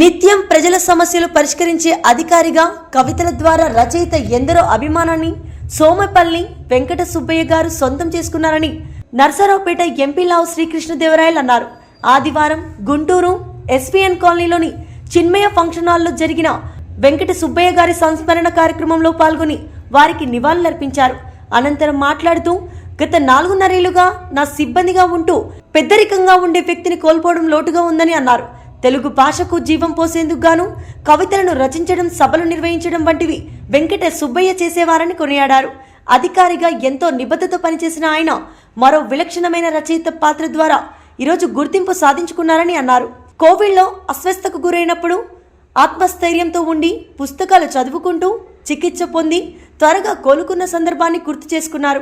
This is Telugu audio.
నిత్యం ప్రజల సమస్యలు పరిష్కరించే అధికారిగా కవితల ద్వారా రచయిత ఎందరో అభిమానాన్ని సోమపల్లి వెంకట సుబ్బయ్య గారు సొంతం చేసుకున్నారని నర్సరావుపేట ఎంపీ లావు శ్రీకృష్ణదేవరాయలు అన్నారు. ఆదివారం గుంటూరు ఎస్పీఎన్ కాలనీలోని చిన్మయ ఫంక్షన్ హాల్లో జరిగిన వెంకట సుబ్బయ్య గారి సంస్మరణ కార్యక్రమంలో పాల్గొని వారికి నివాళులర్పించారు. అనంతరం మాట్లాడుతూ గత నాలుగున్నరేళ్ళుగా నా సిబ్బందిగా ఉంటూ పెద్దరికంగా ఉండే వ్యక్తిని కోల్పోవడం లోటుగా ఉందని అన్నారు. తెలుగు భాషకు జీవం పోసేందుకు గాను కవితలను రచించడం సభలు నిర్వహించడం వంటివి వెంకట సుబ్బయ్య చేసేవారని కొనియాడారు. అధికారిగా ఎంతో నిబద్ధత పనిచేసిన ఆయన మరో విలక్షణమైన రచయిత పాత్ర ద్వారా ఈరోజు గుర్తింపు సాధించుకున్నారని అన్నారు. కోవిడ్లో అస్వస్థకు గురైనప్పుడు ఆత్మస్థైర్యంతో ఉండి పుస్తకాలు చదువుకుంటూ చికిత్స పొంది త్వరగా కోలుకున్న సందర్భాన్ని గుర్తు చేసుకున్నారు.